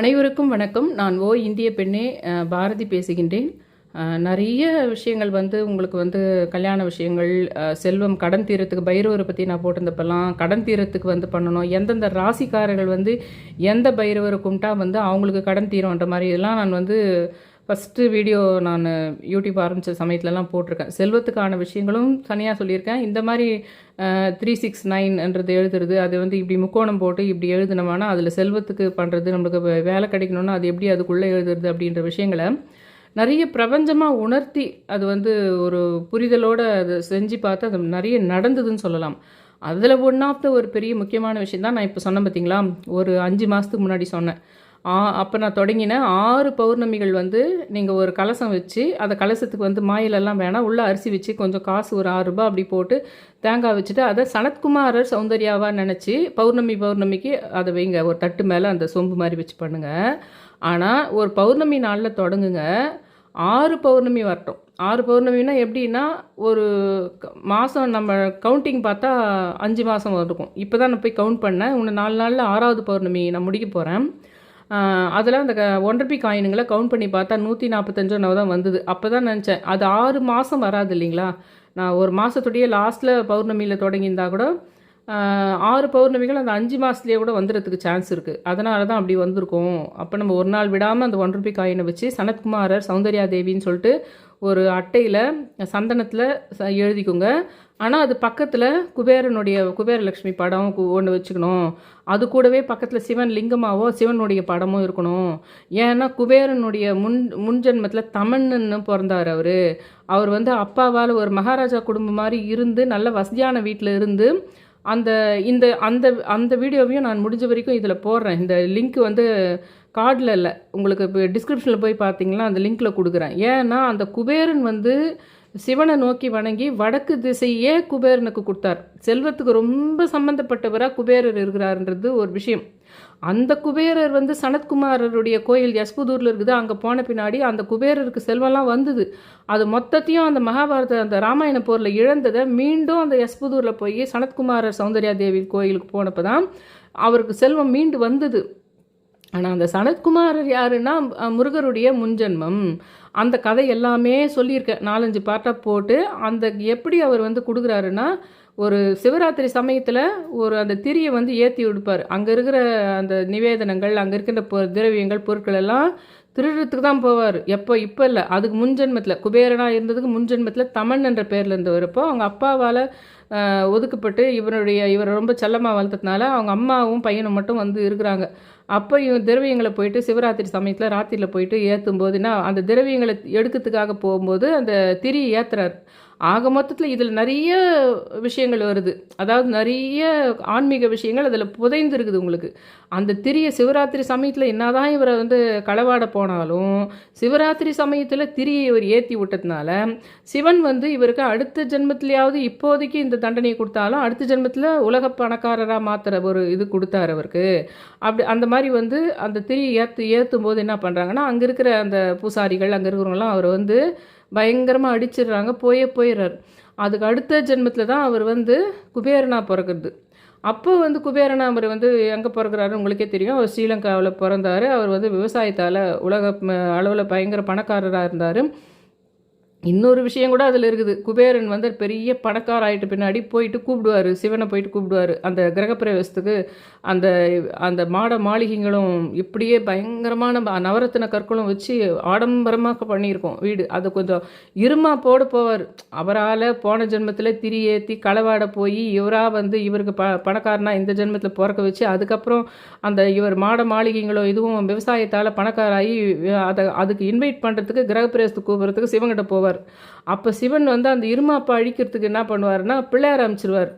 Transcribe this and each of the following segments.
அனைவருக்கும் வணக்கம். நான் ஓ இந்திய பெண்ணே பாரதி பேசுகின்றேன். நிறைய விஷயங்கள் வந்து உங்களுக்கு வந்து கல்யாண விஷயங்கள் செல்வம் கடன் தீரத்துக்கு பைரவரை பற்றி நான் போட்டிருந்தப்பெல்லாம் கடன் தீரத்துக்கு வந்து பண்ணணும். எந்தெந்த ராசிக்காரர்கள் வந்து எந்த பைரவரை கும்பிட்டா வந்து அவங்களுக்கு கடன் தீரம்ன்ற மாதிரி இதெல்லாம் நான் வந்து ஃபஸ்ட்டு வீடியோ நான் யூடியூப் ஆரம்பித்த சமயத்துலலாம் போட்டிருக்கேன். செல்வத்துக்கான விஷயங்களும் தனியாக சொல்லியிருக்கேன். இந்த மாதிரி த்ரீ சிக்ஸ் நைன்ன்றது எழுதுறது அது வந்து இப்படி முக்கோணம் போட்டு இப்படி எழுதினோம்னா அதில் செல்வத்துக்கு பண்ணுறது நம்மளுக்கு வே- வேலை கிடைக்கணும்னா அது எப்படி அதுக்குள்ளே எழுதுறது அப்படின்ற விஷயங்களை நிறைய பிரபஞ்சமாக உணர்த்தி அது வந்து ஒரு புரிதலோடு அதை செஞ்சு பார்த்து அது நிறைய நடந்ததுன்னு சொல்லலாம். அதில் ஒன் ஆஃப் த ஒரு பெரிய முக்கியமான விஷயம் தான் நான் இப்போ சொன்னேன் பார்த்தீங்களா ஒரு அஞ்சு மாதத்துக்கு முன்னாடி சொன்னேன். அப்போ நான் தொடங்கினேன் ஆறு பௌர்ணமிகள் வந்து நீங்கள் ஒரு கலசம் வச்சு அந்த கலசத்துக்கு வந்து மாயிலெல்லாம் வேணாம். உள்ள அரிசி வச்சு கொஞ்சம் காசு ஒரு ஆறு ரூபாய் அப்படி போட்டு தேங்காய் வச்சுட்டு அதை சனத்குமாரர் சௌந்தர்யாவாக நினச்சி பௌர்ணமி பௌர்ணமிக்கு அதை வைங்க. ஒரு தட்டு மேலே அந்த சொம்பு மாதிரி வச்சு பண்ணுங்கள் ஆனால் ஒரு பௌர்ணமி நாளில் தொடங்குங்க. ஆறு பௌர்ணமி வரட்டும். ஆறு பௌர்ணமினா எப்படின்னா ஒரு மாதம் நம்ம கவுண்டிங் பார்த்தா அஞ்சு மாதம் இருக்கும் இப்போ தான் நான் போய் கவுண்ட் பண்ணேன். இன்னும் நாலு நாளில் ஆறாவது பௌர்ணமி நான் முடிக்க போகிறேன் அதில் அந்த க ஒன்றரை காயினுங்களை கவுண்ட் பண்ணி பார்த்தா நூற்றி நாற்பத்தஞ்சோ தான் வந்தது. அப்போ தான் நினச்சேன். அது ஆறு மாதம் வராது இல்லைங்களா? நான் ஒரு மாதத்துடைய லாஸ்ட்டில் பௌர்ணமியில் தொடங்கியிருந்தா கூட ஆறு பௌர்ணமிகள் அந்த அஞ்சு மாதத்துலேயே கூட வந்துடுறதுக்கு சான்ஸ் இருக்குது அதனால தான் அப்படி வந்திருக்கும். அப்போ நம்ம ஒரு நாள் விடாமல் அந்த ஒன் ருபி காயினை வச்சு சனத்குமாரர் சௌந்தர்யா தேவின்னு சொல்லிட்டு ஒரு அட்டையில் சந்தனத்தில் ச- எழுதிக்கோங்க. ஆனால் அது பக்கத்தில் குபேரனுடைய குபேரலட்சுமி படம் ஒன்று வச்சுக்கணும். அது கூடவே பக்கத்தில் சிவன் லிங்கமாவோ சிவனுடைய படமும் இருக்கணும். ஏன்னா குபேரனுடைய முன் முன்ஜென்மத்தில் தமன்னு பிறந்தார் அவர். அவர் வந்து அப்பாவால் ஒரு மகாராஜா குடும்பம் மாதிரி இருந்து நல்ல வசதியான வீட்டில் இருந்து அந்த இந்த அந்த அந்த வீடியோவையும் நான் முடிஞ்ச வரைக்கும் இதில் போடுறேன். இந்த லிங்க் வந்து கார்டில் இல்லை. உங்களுக்கு இப்போ டிஸ்கிரிப்ஷனில் போய் பார்த்தீங்கன்னா அந்த லிங்க்கில் கொடுக்குறேன். ஏன்னா அந்த குபேரன் வந்து சிவனை நோக்கி வணங்கி வடக்கு திசையே குபேரனுக்கு கொடுத்தார். செல்வத்துக்கு ரொம்ப சம்மந்தப்பட்டவராக குபேரர் இருக்கிறாருன்றது ஒரு விஷயம். அந்த குபேரர் வந்து சனத்குமாரருடைய கோயில் யஸ்புதூரில் இருக்குது. அங்கே போன பின்னாடி அந்த குபேரருக்கு செல்வம்லாம் வந்தது. அது மொத்தத்தையும் அந்த மகாபாரத அந்த ராமாயண போரில் இழந்ததை மீண்டும் அந்த யஸ்புதூரில் போய் சனத்குமாரர் சௌந்தர்யா தேவி கோயிலுக்கு போனப்போ தான் அவருக்கு செல்வம் மீண்டு வந்தது. ஆனால் அந்த சனத்குமாரர் யாருன்னா முருகருடைய முன்ஜென்மம் அந்த கதை எல்லாமே சொல்லியிருக்கேன் நாலஞ்சு பாட்டாக போட்டு அந்த எப்படி அவர் வந்து கொடுக்குறாருன்னா ஒரு சிவராத்திரி சமயத்தில் ஒரு அந்த திரியை வந்து ஏற்றி விடுப்பார் அங்கே இருக்கிற அந்த நிவேதனங்கள் அங்கே இருக்கின்ற பொ திரவியங்கள் பொருட்கள் எல்லாம் திருடுறதுக்கு தான் போவார். எப்போ? இப்போ இல்லை. அதுக்கு முன்ஜென்மத்தில் குபேரனாக இருந்ததுக்கு முன்ஜென்மத்தில் தமன் என்ற பேரில் இருந்தவரப்போ அவங்க அப்பாவால் ஒதுக்கப்பட்டு இவருடைய இவரை ரொம்ப செல்லமாக வளர்த்ததுனால அவங்க அம்மாவும் பையனும் மட்டும் வந்து இருக்கிறாங்க. அப்போ திரவியங்களை போயிட்டு சிவராத்திரி சமயத்தில் ராத்திரியில் போயிட்டு ஏற்றும் போதுன்னா அந்த திரவியங்களை எடுக்கிறதுக்காக போகும்போது அந்த திரி ஏற்றுறார் ஆக மொத்தத்தில் இதில் நிறைய விஷயங்கள் வருது. அதாவது நிறைய ஆன்மீக விஷயங்கள் அதில் புதைந்து இருக்குது உங்களுக்கு. அந்த திரிய சிவராத்திரி சமயத்தில் என்னதான் இவரை வந்து களவாட போனாலும் சிவராத்திரி சமயத்தில் திரியை இவர் ஏற்றி விட்டதுனால சிவன் வந்து இவருக்கு அடுத்த ஜென்மத்திலேயாவது இப்போதைக்கு இந்த தண்டனையை கொடுத்தாலும் அடுத்த ஜென்மத்தில் உலக பணக்காரராக மாற்றுற ஒரு இது கொடுத்தாரு அவருக்கு. அப்படி அந்த மாதிரி வந்து அந்த திரியை ஏற்று ஏற்றும் போது என்ன பண்ணுறாங்கன்னா அங்கே இருக்கிற அந்த பூசாரிகள் அங்கே இருக்கிறவங்களாம் அவர் வந்து பயங்கரமாக அடிச்சிடுறாங்க போயே போயிடுறாரு. அதுக்கு அடுத்த ஜென்மத்தில் தான் அவர் வந்து குபேரனா பிறக்கிறது. அப்போ வந்து குபேரனா அவர் வந்து எங்கே பிறகுறாரு உங்களுக்கே தெரியும். அவர் ஸ்ரீலங்காவில் பிறந்தார். அவர் வந்து விவசாயத்தால் உலக அளவில் பயங்கர பணக்காரராக இருந்தார். இன்னொரு விஷயம் கூட அதில் இருக்குது. குபேரன் வந்து பெரிய பணக்கார ஆகிட்டு பின்னாடி போயிட்டு கூப்பிடுவார். சிவனை போயிட்டு கூப்பிடுவார். அந்த கிரகப்பிரவேசத்துக்கு அந்த அந்த மாட மாளிகைகளும் இப்படியே பயங்கரமான நவரத்தின கற்களும் வச்சு ஆடம்பரமாக பண்ணியிருக்கோம் வீடு. அது கொஞ்சம் இருமா போட போவார். அவரால் போன ஜென்மத்தில் திரி ஏற்றி களவாட போய் இவராக வந்து இவருக்கு ப பணக்காரனா இந்த ஜென்மத்தில் பிறக்க வச்சு அதுக்கப்புறம் அந்த இவர் மாட மாளிகைங்களோ இதுவும் விவசாயத்தால் பணக்காராகி அதை அதுக்கு இன்வைட் பண்ணுறதுக்கு கிரகப்பிரவேசத்துக்கு கூப்பிட்றதுக்கு சிவங்கிட்ட போவார். அப்போ சிவன் வந்து அந்த இருமாப்பை அழிக்கிறதுக்கு என்ன பண்ணுவார்னா பிள்ளையார் அமைச்சிருவார்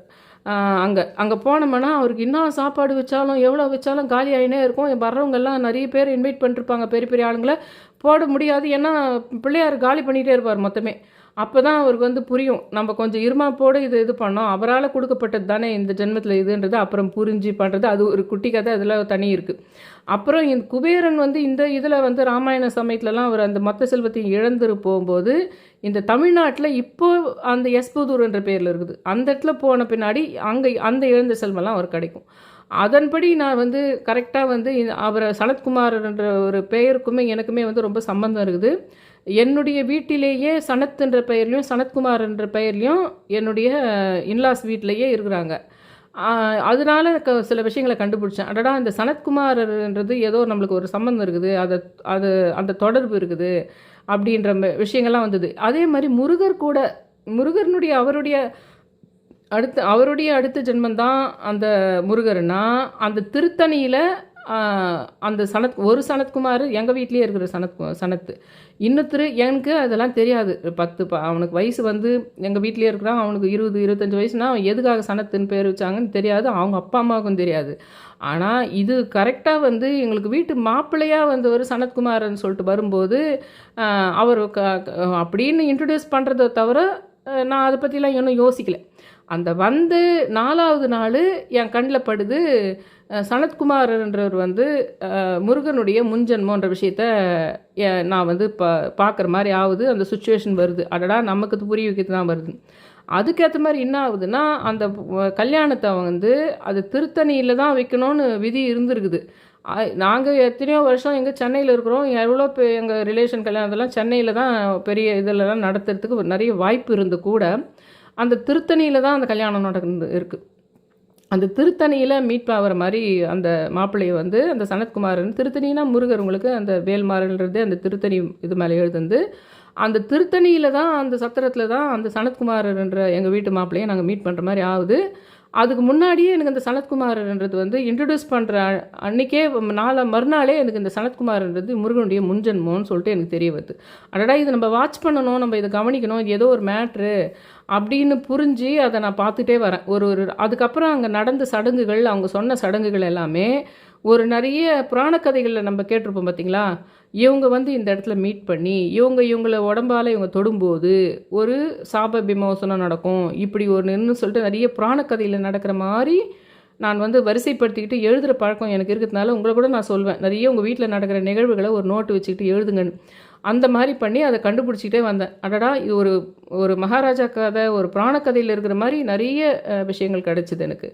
அங்கே அங்கே போனோம்னா அவருக்கு என்ன சாப்பாடு வச்சாலும் எவ்வளோ வச்சாலும் காலி ஆகினே இருக்கும். வர்றவங்கெல்லாம் நிறைய பேர் இன்வைட் பண்ணிருப்பாங்க பெரிய பெரிய ஆளுங்களை. போட முடியாது. ஏன்னா பிள்ளையார் காலி பண்ணிகிட்டே இருப்பார் மொத்தமே. அப்போ தான் அவருக்கு வந்து புரியும். நம்ம கொஞ்சம் இருமாப்போடு இது இது பண்ணோம். அவரால் கொடுக்கப்பட்டது தானே இந்த ஜென்மத்தில் இதுன்றது அப்புறம் புரிஞ்சு பண்ணுறது அது ஒரு குட்டி கதை அதில் தனி இருக்குது அப்புறம் இந்த குபேரன் வந்து இந்த இதில் வந்து ராமாயண சமயத்துலலாம் அவர் அந்த மொத்த செல்வத்தையும் இழந்துரு போகும்போது இந்த தமிழ்நாட்டில் இப்போ அந்த எஸ்புதூர்ன்ற பேரில் இருக்குது. அந்த இடத்துல போன பின்னாடி அங்கே அந்த இழந்த செல்வம்லாம் அவர் கிடைக்கும். அதன்படி நான் வந்து கரெக்டாக வந்து இந்த- அவர் சனத்குமார்ன்ற ஒரு பெயருக்குமே எனக்குமே வந்து ரொம்ப சம்பந்தம் இருக்குது. என்னுடைய வீட்டிலேயே சனத்துன்ற பெயர்லையும் சனத்குமார் என்ற பெயர்லையும் என்னுடைய இன்லாஸ் வீட்டிலேயே இருக்கிறாங்க. அதனால க சில விஷயங்களை கண்டுபிடிச்சேன். அடடா இந்த சனத்குமார்ன்றது ஏதோ நம்மளுக்கு ஒரு சம்மந்தம் இருக்குது அதை அது அந்த தொடர்பு இருக்குது அப்படின்ற ம- விஷயங்கள்லாம் வந்தது. அதே மாதிரி முருகர் கூட முருகனுடைய அவருடைய அடுத்த அவருடைய அடுத்த ஜென்மந்தான் அந்த முருகர்னா அந்த திருத்தணியில் அந்த சனத் ஒரு சனத்குமார் எங்கள் வீட்லேயே இருக்கிற சனத் சனத்து இன்னொருத்தர் எனக்கு அதெல்லாம் தெரியாது. பத்து ப அவனுக்கு வயசு வந்து எங்கள் வீட்லேயே இருக்கிறான். அவனுக்கு இருபது இருபத்தஞ்சி வயசுனா அவன் எதுக்காக சனத்துன்னு பேர் வச்சாங்கன்னு தெரியாது. அவங்க அப்பா அம்மாவுக்கும் தெரியாது. ஆனால் இது கரெக்டாக வந்து எங்களுக்கு வீட்டு மாப்பிள்ளையாக வந்தவர் சனத்குமார்னு சொல்லிட்டு வரும்போது அவர் க அப்படின்னு இன்ட்ரடியூஸ் பண்ணுறதை தவிர நான் அதை பற்றிலாம் இன்னும் யோசிக்கல. அந்த வந்து நாலாவது நாள் என் கண்ணில் படுது சனத்குமார்ன்றவர் வந்து முருகனுடைய முன்ஜென்மோன்ற விஷயத்த நான் வந்து பா பார்க்குற மாதிரி ஆகுது அந்த சுச்சுவேஷன் வருது. அடடா நமக்கு இது புரிய வைக்கிறது தான் வருது. அதுக்கேற்ற மாதிரி என்ன ஆகுதுன்னா அந்த கல்யாணத்தை வந்து அது திருத்தணியில் தான் வைக்கணும்னு விதி இருந்திருக்குது. நாங்கள் எத்தனையோ வருஷம் எங்கள் சென்னையில் இருக்கிறோம். எவ்வளோ பெ எங்கள் ரிலேஷன் கல்யாணத்தெல்லாம் சென்னையில் தான் பெரிய இதிலலாம் நடத்துறதுக்கு நிறைய வாய்ப்பு இருந்து கூட அந்த திருத்தணியில் தான் அந்த கல்யாணம் நடந்து இருக்குது அந்த திருத்தணியில் மீட் ஆகிற மாதிரி அந்த மாப்பிள்ளையை வந்து அந்த சனத்குமாரன் திருத்தணினா முருகர் உங்களுக்கு அந்த வேல்மாறல்ன்றது அந்த திருத்தணி இது மேலே எழுதுந்து அந்த திருத்தணியில் தான் அந்த சத்திரத்தில் தான் அந்த சனத்குமாரன்ற எங்கள் வீட்டு மாப்பிள்ளையை நாங்கள் மீட் பண்ணுற மாதிரி ஆகுது. அதுக்கு முன்னாடியே எனக்கு அந்த சனத்குமாரன்றது வந்து இன்ட்ரடியூஸ் பண்ணுற அன்னைக்கே நாளை மறுநாளே எனக்கு இந்த சனத்குமார்ன்றது முருகனுடைய முன்ஜென்மோன்னு சொல்லிட்டு எனக்கு தெரிய வருது. அடடா இது நம்ம வாட்ச் பண்ணணும் நம்ம இதை கவனிக்கணும் இது ஏதோ ஒரு மேட்ரு அப்படின்னு புரிஞ்சு அதை நான் பார்த்துட்டே வரேன். ஒரு ஒரு அதுக்கப்புறம் அங்கே நடந்த சடங்குகள் அவங்க சொன்ன சடங்குகள் எல்லாமே ஒரு நிறைய புராண கதைகளில் நம்ம கேட்டிருப்போம் பார்த்தீங்களா இவங்க வந்து இந்த இடத்துல மீட் பண்ணி இவங்க இவங்கள உடம்பால் இவங்க தொடும்போது ஒரு சாப விமோசனம் நடக்கும். இப்படி ஒன்றுன்னு சொல்லிட்டு நிறைய புராண கதையில் நடக்கிற மாதிரி நான் வந்து வரிசைப்படுத்திக்கிட்டு எழுதுகிற பழக்கம் எனக்கு இருக்கிறதுனால உங்களை கூட நான் சொல்வேன். நிறைய உங்கள் வீட்டில் நடக்கிற நிகழ்வுகளை ஒரு நோட்டு வச்சுக்கிட்டு எழுதுங்கன்னு. அந்த மாதிரி பண்ணி அதை கண்டுபிடிச்சிக்கிட்டே வந்தேன். அடடா இது ஒரு ஒரு மகாராஜா கதை ஒரு புராண கதையில் இருக்கிற மாதிரி நிறைய விஷயங்கள் கிடச்சிது எனக்கு.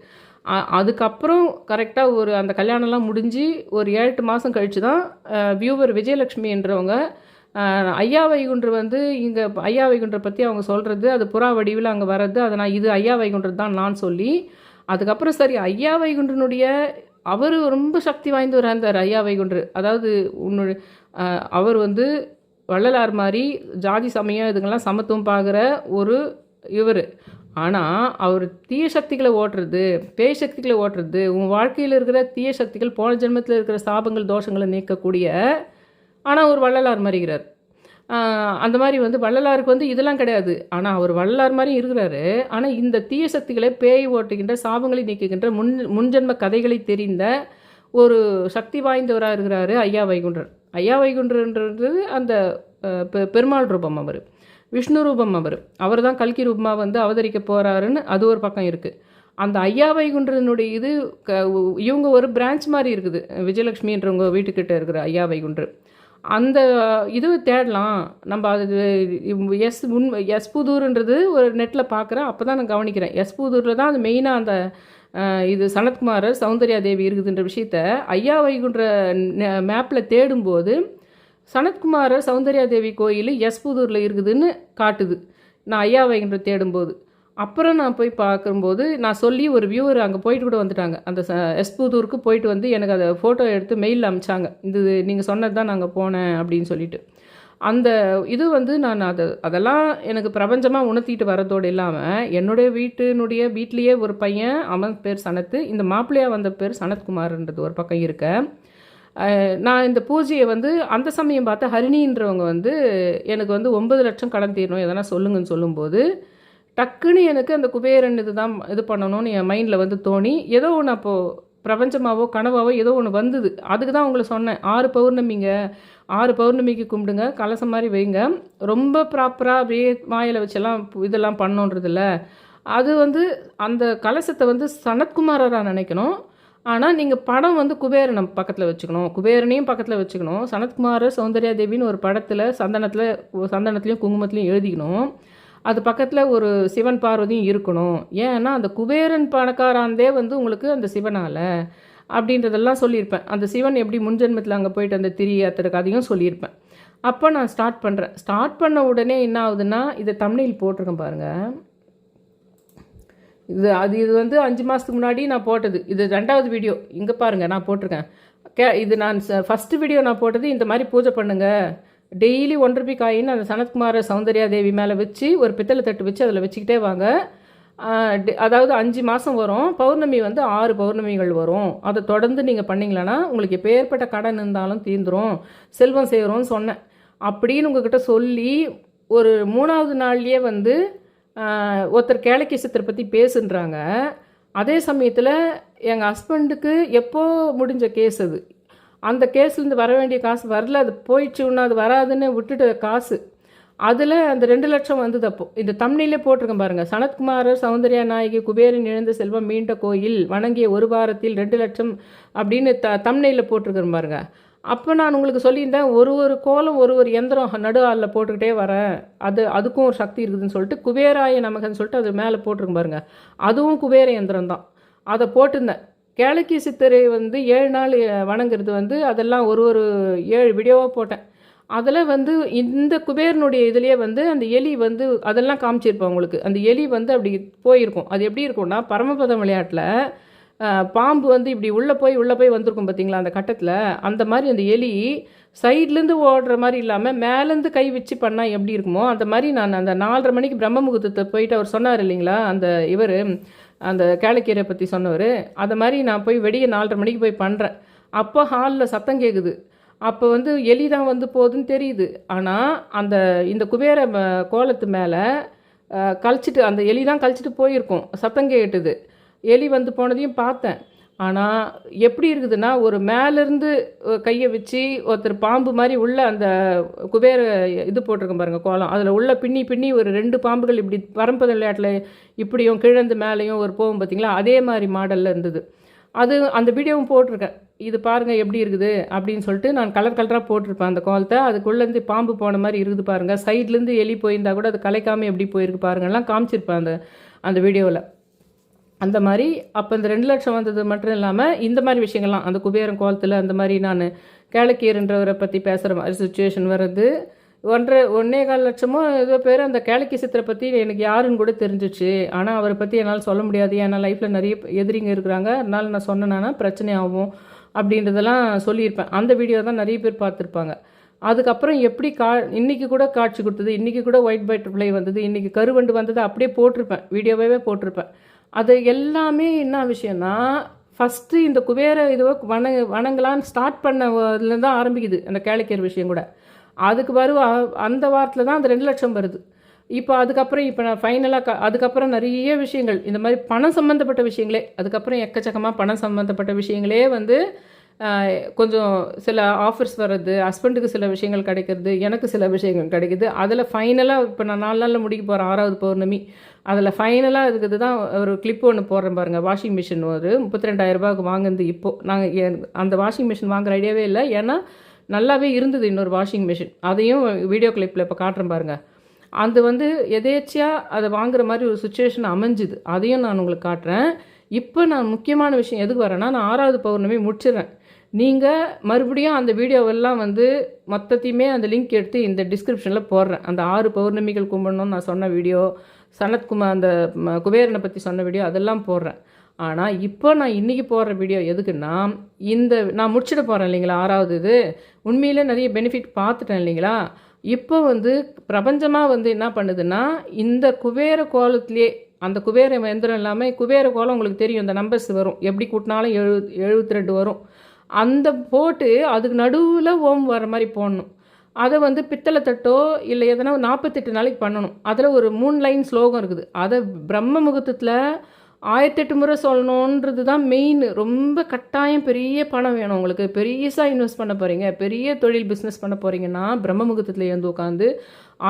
அதுக்கப்புறம் கரெக்டாக ஒரு அந்த கல்யாணம்லாம் முடிஞ்சு ஒரு ஏழு எட்டு மாதம் கழித்து தான் வியூவர் விஜயலட்சுமி என்றவங்க ஐயா வைகுன்று வந்து இங்கே ஐயா வைகுண்டரை பற்றி அவங்க சொல்கிறது அது புறா வடிவில் அங்கே வர்றது அதை நான் இது ஐயா வைகுண்டர் தான் நான் சொல்லி அதுக்கப்புறம் சரி ஐயா வைகுன்றனுடைய அவர் ரொம்ப சக்தி வாய்ந்தவராக இருந்தார் ஐயா வைகுன்று அதாவது உன்னு அவர் வந்து வள்ளலார் மாதிரி ஜாதி சமயம் இதுங்கெல்லாம் சமத்துவம் பார்க்குற ஒரு இவர். ஆனால் அவர் தீய சக்திகளை ஓட்டுறது பேய் சக்திகளை ஓட்டுறது உன் வாழ்க்கையில் இருக்கிற தீய சக்திகள் போன ஜென்மத்தில் இருக்கிற சாபங்கள் தோஷங்களை நீக்கக்கூடிய ஆனால் ஒரு வள்ளலார் மாதிரிகிறார் அந்த மாதிரி வந்து வள்ளலாருக்கு வந்து இதெல்லாம் கிடையாது. ஆனால் அவர் வள்ளலார் மாதிரி இருக்கிறாரு. ஆனால் இந்த தீய சக்திகளை பேய் ஓட்டுகின்ற சாபங்களை நீக்குகின்ற முன் முன்ஜென்ம கதைகளை தெரிந்த ஒரு சக்தி வாய்ந்தவராக இருக்கிறாரு ஐயா வைகுண்டர். ஐயா வைகுண்டன்றது அந்த பெ- பெருமாள் ரூபம் அவர். விஷ்ணு ரூபம் அவர். அவர் தான் கல்கி ரூபமாக வந்து அவதரிக்க போகிறாருன்னு அது ஒரு பக்கம் இருக்குது அந்த ஐயா வைகுண்டனுடைய இது க இவங்க ஒரு பிரான்ச் மாதிரி இருக்குது. விஜயலட்சுமின்றவங்க வீட்டுக்கிட்ட இருக்கிற ஐயா வைகுண்டர். அந்த இது தேடலாம். நம்ம அது எஸ் உண் எஸ் புதூர்ன்றது ஒரு நெட்டில் பார்க்குறேன் அப்போ தான் நான் கவனிக்கிறேன். எஸ் புதூரில் தான் அது மெயினாக அந்த இது சனத்குமார் சௌந்தர்யா தேவி இருக்குதுன்ற விஷயத்த ஐயா வைகுன்ற மேப்பில் தேடும்போது சனத்குமார் சௌந்தர்யா தேவி கோயில் எஸ்புதூரில் இருக்குதுன்னு காட்டுது. நான் ஐயா வைகுன்ற தேடும்போது. அப்புறம் நான் போய் பார்க்கும்போது நான் சொல்லி ஒரு வியூவர் அங்கே போயிட்டு கூட வந்துட்டாங்க. அந்த ச எஸ்புதூருக்கு போயிட்டு வந்து எனக்கு அதை ஃபோட்டோ எடுத்து மெயிலில் அமிச்சாங்க. இது நீங்கள் சொன்னது தான் நாங்கள் போனேன் அப்படின்னு சொல்லிட்டு. அந்த இது வந்து நான் அதை அதெல்லாம் எனக்கு பிரபஞ்சமாக உணர்த்திட்டு வரதோடு இல்லாமல் என்னுடைய வீட்டினுடைய வீட்லேயே ஒரு பையன் அவன் பேர் சனத்து இந்த மாப்பிள்ளையாக வந்த பேர் சனத்குமார்ன்றது ஒரு பக்கம் இருக்க. நான் இந்த பூஜையை வந்து அந்த சமயம் பார்த்து ஹரிணின்றவங்க வந்து எனக்கு வந்து ஒன்பது லட்சம் கடன் தீரணும் எதனா சொல்லுங்கன்னு சொல்லும்போது டக்குன்னு எனக்கு அந்த குபேரன் இது தான் இது பண்ணணும்னு என் மைண்டில் வந்து தோணி ஏதோ ஒன்று அப்போது பிரபஞ்சமாவோ கனவாவோ ஏதோ ஒன்று வந்தது. அதுக்கு தான் உங்களை சொன்னேன் ஆறு பௌர்ணமிங்க ஆறு பௌர்ணமிக்கு கும்பிடுங்க கலசம் மாதிரி வைங்க. ரொம்ப ப்ராப்பராக அப்படியே வாயில் வச்செல்லாம் இதெல்லாம் பண்ணோன்றதில்ல. அது வந்து அந்த கலசத்தை வந்து சனத்குமாரராக நினைக்கணும். ஆனால் நீங்கள் படம் வந்து குபேரனை பக்கத்தில் வச்சுக்கணும். குபேரனையும் பக்கத்தில் வச்சுக்கணும். சனத்குமார் சௌந்தர்யா தேவின்னு ஒரு படத்தில் சந்தனத்தில் சந்தனத்துலேயும் குங்குமத்துலேயும் எழுதிக்கணும். அது பக்கத்தில் ஒரு சிவன் பார்வதியும் இருக்கணும். ஏன்னா அந்த குபேரன் பணக்காராந்தே வந்து உங்களுக்கு அந்த சிவனால். அப்படின்றதெல்லாம் சொல்லியிருப்பேன். அந்த சிவன் எப்படி முன்ஜென்மத்தில் அங்கே போயிட்டு அந்த திரி யாத்திரை கதையும் சொல்லியிருப்பேன். அப்போ நான் ஸ்டார்ட் பண்ணுறேன் ஸ்டார்ட் பண்ண உடனே என்ன ஆகுதுன்னா இதை தமிழில் போட்டிருக்கேன் பாருங்கள் இது அது இது வந்து அஞ்சு மாதத்துக்கு முன்னாடி நான் போட்டது. இது ரெண்டாவது வீடியோ இங்கே பாருங்கள் நான் போட்டிருக்கேன். கே இது நான் ஃபஸ்ட்டு வீடியோ நான் போட்டது இந்த மாதிரி பூஜை பண்ணுங்கள் டெய்லி ஒன்றரை ருபி காயின் அந்த சனத்குமார சௌந்தர்யா தேவி மேலே வச்சு ஒரு பித்தளை தட்டு வச்சு அதில் வச்சுக்கிட்டே வாங்க. அதாவது அஞ்சு மாதம் வரும். பௌர்ணமி வந்து ஆறு பௌர்ணமிகள் வரும். அதை தொடர்ந்து நீங்கள் பண்ணிங்களன்னா உங்களுக்கு எப்பேற்பட்ட கடன் இருந்தாலும் தீந்துரும். செல்வம் சேரும்னு சொன்னேன். அப்படின்னு உங்ககிட்ட சொல்லி ஒரு மூணாவது நாள்லேயே வந்து ஒருத்தர் கேளக்கி சித்தரை பற்றி பேசுன்றாங்க. அதே சமயத்தில் எங்கள் ஹஸ்பண்டுக்கு எப்போ முடிஞ்ச கேஸ் அது? அந்த கேஸ்லேருந்து வர வேண்டிய காசு வரல. அது போயிடுச்சுன்னா அது வராதுன்னு விட்டுட்ட காசு. அதில் அந்த ரெண்டு லட்சம் வந்தது அப்போ. இந்த தமிழிலே போட்டிருக்கேன் பாருங்க. சனத்குமாரர் சௌந்தர்யா நாயகி குபேரன் இழந்த செல்வம் மீண்ட கோயில் வணங்கிய ஒரு வாரத்தில் ரெண்டு லட்சம் அப்படின்னு த தமிழில் போட்டிருக்கிறேன் பாருங்க. அப்போ நான் உங்களுக்கு சொல்லியிருந்தேன் ஒரு ஒரு கோலம் ஒரு ஒரு எந்திரம் நடு ஆளில் போட்டுக்கிட்டே வரேன். அது அதுக்கும் ஒரு சக்தி இருக்குதுன்னு சொல்லிட்டு குபேராய நமகன்னு சொல்லிட்டு அது மேலே போட்டிருக்கேன் பாருங்க. அதுவும் குபேர எந்திரம் தான். அதை போட்டிருந்தேன். கேளக்கி சித்தரை வந்து ஏழு நாள் வணங்குறது வந்து அதெல்லாம் ஒரு ஒரு ஏழு வீடியோவாக போட்டேன். அதில் வந்து இந்த குபேரனுடைய இதுலேயே வந்து அந்த எலி வந்து அதெல்லாம் காமிச்சிருப்பேன் உங்களுக்கு. அந்த எலி வந்து அப்படி போயிருக்கும். அது எப்படி இருக்கும்னா பரமபதம் விளையாட்டில் பாம்பு வந்து இப்படி உள்ளே போய் உள்ளே போய் வந்திருக்கும் பார்த்தீங்களா அந்த கட்டத்தில்? அந்த மாதிரி அந்த எலி சைட்லேருந்து ஓடுற மாதிரி இல்லாமல் மேலேருந்து கை வச்சு பண்ணால் எப்படி இருக்குமோ அந்த மாதிரி நான் அந்த நாலரை மணிக்கு பிரம்ம முகூர்த்தத்தை போயிட்டு அவர் சொன்னார் இல்லைங்களா? அந்த இவர் அந்த கேளக்கீரை பற்றி சொன்னவர். அது மாதிரி நான் போய் வெடியை நாலரை மணிக்கு போய் பண்ணுறேன் அப்போ ஹாலில் சத்தம் கேட்குது அப்போ வந்து எலி தான் வந்து போகுதுன்னு தெரியுது. ஆனால் அந்த இந்த குபேர கோலத்து மேலே கழிச்சிட்டு அந்த எலி தான் கழிச்சிட்டு போயிருக்கும். சத்தம் கேட்டுது. எலி வந்து போனதையும் பார்த்தேன். ஆனால் எப்படி இருக்குதுன்னா ஒரு மேலேருந்து கையை வச்சு ஒருத்தர் பாம்பு மாதிரி உள்ள அந்த குபேர இது போட்டிருக்கேன் பாருங்கள் கோலம். அதில் உள்ள பின்னி பின்னி ஒரு ரெண்டு பாம்புகள் இப்படி பரம்பு விளையாட்டில் இப்படியும் கிழந்து மேலேயும் ஒரு போகும் பார்த்தீங்களா அதே மாதிரி மாடலில் இருந்தது. அது அந்த வீடியோவும் போட்டிருக்கேன். இது பாருங்கள் எப்படி இருக்குது அப்படின்னு சொல்லிட்டு நான் கலர் கலராக போட்டிருப்பேன் அந்த கோலத்தை அதுக்குள்ளேருந்து பாம்பு போன மாதிரி இருக்குது பாருங்கள் சைட்லேருந்து எலி போயிருந்தா கூட அது கலைக்காமல் எப்படி போயிருக்கு பாருங்கள்லாம் காமிச்சிருப்பேன் அந்த அந்த வீடியோவில் அந்த மாதிரி அப்போ இந்த ரெண்டு லட்சம் வந்தது மட்டும் இல்லாமல் இந்த மாதிரி விஷயங்கள்லாம் அந்த குபேரம் கோலத்தில் அந்த மாதிரி நான் கேளக்கீரன்றவரை பற்றி பேசுகிற மாதிரி சுச்சுவேஷன் வர்றது ஒன்றரை ஒன்றே கால் லட்சமோ ஏதோ பேர் அந்த கேளக்கி சித்திரை பற்றி எனக்கு யாருன்னு கூட தெரிஞ்சிச்சு. ஆனால் அவரை பற்றி என்னால் சொல்ல முடியாது. ஏன்னா லைஃப்பில் நிறைய எதிரிங்க இருக்கிறாங்க. அதனால நான் சொன்னேன்னா பிரச்சனை ஆகும். அப்படின்றதெல்லாம் சொல்லியிருப்பேன். அந்த வீடியோ தான் நிறைய பேர் பார்த்துருப்பாங்க. அதுக்கப்புறம் எப்படி கா இன்றைக்கி கூட காட்சி கொடுத்தது இன்றைக்கி கூட ஒயிட் பட்டர்ஃப்ளை வந்தது இன்றைக்கி கருவண்டு வந்தது அப்படியே போட்டிருப்பேன். வீடியோவே போட்டிருப்பேன். அது எல்லாமே என்ன விஷயம்னா ஃபஸ்ட்டு இந்த குபேர இதுவை வண வணங்கலான்னு ஸ்டார்ட் பண்ணதுலேருந்து தான் ஆரம்பிக்குது அந்த கேளிக்கர் விஷயம் கூட. அதுக்கு வரும் அந்த வாரத்தில் தான் அந்த ரெண்டு லட்சம் வருது. இப்போ அதுக்கப்புறம் இப்போ நான் ஃபைனலாக அதுக்கப்புறம் நிறைய விஷயங்கள் இந்த மாதிரி பணம் சம்மந்தப்பட்ட விஷயங்களே அதுக்கப்புறம் எக்கச்சக்கமாக பணம் சம்மந்தப்பட்ட விஷயங்களே வந்து கொஞ்சம் சில ஆஃபர்ஸ் வர்றது ஹஸ்பண்டுக்கு சில விஷயங்கள் கிடைக்கிறது எனக்கு சில விஷயங்கள் கிடைக்குது. அதில் ஃபைனலாக இப்போ நான் நாலு நாளில் முடிக்க போகிறேன் ஆறாவது பௌர்ணமி அதில் ஃபைனலாக இருக்குது தான் ஒரு கிளிப் ஒன்று போடுறேன் பாருங்கள் வாஷிங் மிஷின் ஒரு முப்பத்தி ரெண்டாயிரரூபாவுக்கு வாங்குனது இப்போது நாங்கள் அந்த வாஷிங் மிஷின் வாங்குற ஐடியாவே இல்லை. ஏன்னா நல்லாவே இருந்தது இன்னொரு வாஷிங் மிஷின் அதையும் வீடியோ கிளிப்பில் இப்போ காட்டுறேன் பாருங்கள் அது வந்து எதேச்சியாக அதை வாங்குற மாதிரி ஒரு சுச்சுவேஷன் அமைஞ்சுது. அதையும் நான் உங்களுக்கு காட்டுறேன். இப்போ நான் முக்கியமான விஷயம் எதுக்கு வரேன்னா நான் ஆறாவது பௌர்ணமி முடிச்சிடுறேன். நீங்கள் மறுபடியும் அந்த வீடியோவெல்லாம் வந்து மொத்தத்தையுமே அந்த லிங்க் எடுத்து இந்த டிஸ்கிரிப்ஷனில் போடுறேன். அந்த ஆறு பௌர்ணமிகள் கும்பிடணும்னு நான் சொன்ன வீடியோ சனத்குமார் அந்த குபேரனை பற்றி சொன்ன வீடியோ அதெல்லாம் போடுறேன். ஆனால் இப்போ நான் இன்றைக்கி போடுற வீடியோ எதுக்குன்னா இந்த நான் முடிச்சிட போகிறேன் இல்லைங்களா ஆறாவது இது. உண்மையிலே நிறைய பெனிஃபிட் பார்த்துட்டேன் இல்லைங்களா? இப்போ வந்து பிரபஞ்சமாக வந்து என்ன பண்ணுதுன்னா இந்த குபேர கோலத்திலே அந்த குபேர எந்திரம் இல்லாமல் குபேர கோலம் உங்களுக்கு தெரியும் இந்த நம்பர்ஸ் வரும். எப்படி கூட்டினாலும் எழு எழுபத்தி ரெண்டு வரும். அந்த போட்டு அதுக்கு நடுவில் ஓம் வர மாதிரி போடணும். அதை வந்து பித்தளை தட்டோ இல்லை எதனா ஒரு நாற்பத்தெட்டு நாளைக்கு பண்ணணும். அதில் ஒரு மூணு லைன் ஸ்லோகம் இருக்குது. அதை பிரம்ம முகூர்த்தத்தில் ஆயிரத்தெட்டு முறை சொல்லணுன்றது தான் மெயின் ரொம்ப கட்டாயம் பெரிய பணம் வேணும் உங்களுக்கு. பெரியசாக இன்வெஸ்ட் பண்ண போகிறீங்க பெரிய தொழில் பிஸ்னஸ் பண்ண போகிறீங்கன்னா பிரம்ம முகூர்த்தத்தில் எழுந்து உட்காந்து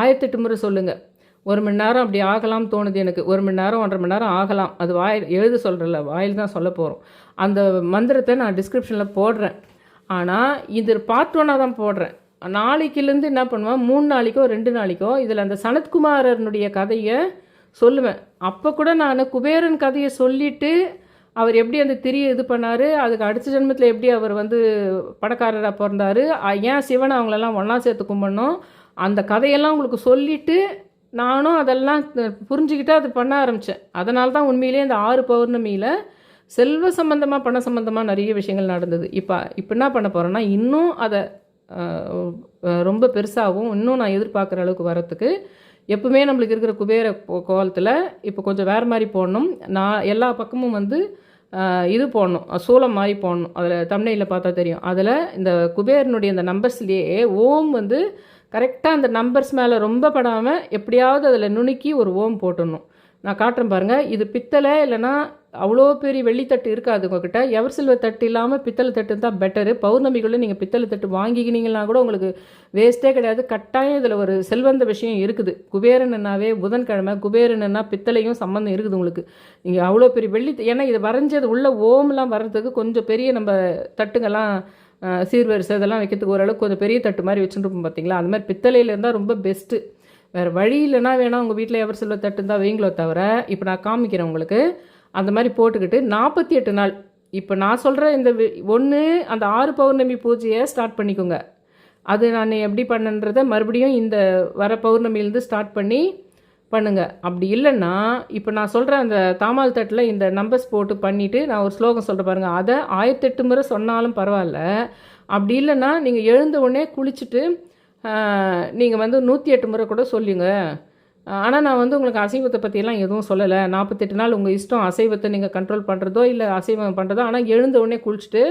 ஆயிரத்தெட்டு முறை சொல்லுங்கள் ஒரு மணி நேரம் அப்படி ஆகலாம் தோணுது எனக்கு. ஒரு மணி நேரம் ஒன்றரை மணி நேரம் ஆகலாம். அது வாயில் எழுத சொல்கிறல வாயில் தான் சொல்ல போகிறோம் அந்த மந்திரத்தை நான் டிஸ்கிரிப்ஷனில் போடுறேன். ஆனால் இது பார்ட் ஒன்னாக தான் போடுறேன். நாளைக்குலேருந்து என்ன பண்ணுவேன்? மூணு நாளைக்கோ ரெண்டு நாளைக்கோ இதில் அந்த சனத்குமாரனுடைய கதையை சொல்லுவேன். அப்போ கூட நான் குபேரன் கதையை சொல்லிவிட்டு அவர் எப்படி அந்த திரியை இது பண்ணார் அதுக்கு அடுத்த ஜென்மத்தில் எப்படி அவர் வந்து பணக்காரராக பிறந்தாரு ஏன் சிவனை அவங்களெல்லாம் ஒன்றா சேர்த்து கும்பிடணும் அந்த கதையெல்லாம் உங்களுக்கு சொல்லிவிட்டு நானும் அதெல்லாம் புரிஞ்சுக்கிட்டு அது பண்ண ஆரம்பித்தேன் அதனால தான் உண்மையிலேயே இந்த ஆறு பௌர்ணமியில் செல்வ சம்பந்தமாக பண சம்மந்தமாக நிறைய விஷயங்கள் நடந்தது. இப்போ இப்போ என்ன பண்ண போகிறேன்னா இன்னும் அதை ரொம்ப பெருசாகவும் இன்னும் நான் எதிர்பார்க்குற அளவுக்கு வரத்துக்கு எப்பவுமே நம்மளுக்கு இருக்கிற குபேர கோ- கோலத்தில் இப்போ கொஞ்சம் வேறு மாதிரி போடணும். நான் எல்லா பக்கமும் வந்து இது போடணும். சூளம் சூலம் மாதிரி போடணும். அதில் தமிழையில் பார்த்தா தெரியும். அதில் இந்த குபேரனுடைய இந்த நம்பர்ஸ்லேயே ஓம் வந்து கரெக்டாக அந்த நம்பர்ஸ் மேலே ரொம்ப படாமல் எப்படியாவது அதில் நுணுக்கி ஒரு ஓம் போட்டுடணும். நான் காட்டுறேன் பாருங்கள் இது பித்தளை இல்லைன்னா அவ்வளோ பெரிய வெள்ளித்தட்டு இருக்காது உங்ககிட்ட. எவர் சில்வர் தட்டு இல்லாமல் பித்தளை தட்டு தான் பெட்டரு பௌர்ணமிக்குள்ளே நீங்கள் பித்தளை தட்டு வாங்கிக்கினீங்கன்னா கூட உங்களுக்கு வேஸ்ட்டே கிடையாது. கட்டாயம் இதில் ஒரு செல்வந்த விஷயம் இருக்குது. குபேரனுன்னாவே புதன்கிழமை குபேரனுன்னா பித்தளையும் சம்மந்தம் இருக்குது உங்களுக்கு. நீங்கள் அவ்வளோ பெரிய வெள்ளி ஏன்னா இது வரைஞ்சது உள்ள ஓம்லாம் வர்றதுக்கு கொஞ்சம் பெரிய நம்ம தட்டுங்கெல்லாம் சீர்வரிசை இதெல்லாம் வைக்கிறதுக்கு ஓரளவுக்கு கொஞ்சம் பெரிய தட்டு மாதிரி வச்சுருப்போம் பார்த்தீங்களா? அந்த மாதிரி பித்தளையில் இருந்தால் ரொம்ப பெஸ்ட்டு வேறு வழி இல்லைனா வேணால் உங்கள் வீட்டில் எவர் செல்வ தட்டு இருந்தால் வைங்களோ தவிர இப்போ நான் காமிக்கிறேன் உங்களுக்கு. அந்த மாதிரி போட்டுக்கிட்டு நாற்பத்தி எட்டு நாள். இப்போ நான் சொல்கிற இந்த ஒன்று அந்த ஆறு பௌர்ணமி பூஜையை ஸ்டார்ட் பண்ணிக்கோங்க. அது நான் எப்படி பண்ணன்றதை மறுபடியும் இந்த வர பௌர்ணமியிலேருந்து ஸ்டார்ட் பண்ணி பண்ணுங்கள் அப்படி இல்லைன்னா இப்போ நான் சொல்கிற அந்த தாமால் தட்டில் இந்த நம்பர்ஸ் போட்டு பண்ணிவிட்டு நான் ஒரு ஸ்லோகம் சொல்கிறேன் பாருங்கள் அதை ஆயிரத்தெட்டு முறை சொன்னாலும் பரவாயில்ல. அப்படி இல்லைன்னா நீங்கள் எழுந்த உடனே குளிச்சுட்டு நீங்கள் வந்து நூற்றி எட்டு முறை கூட சொல்லுங்க. ஆனால் நான் வந்து உங்களுக்கு அசைவத்தை பற்றியெல்லாம் எதுவும் சொல்லலை. நாற்பத்தெட்டு நாள் உங்கள் இஷ்டம் அசைவத்தை நீங்கள் கண்ட்ரோல் பண்ணுறதோ இல்லை அசைவம் பண்ணுறதோ ஆனால் எழுந்த உடனே குளிச்சுட்டு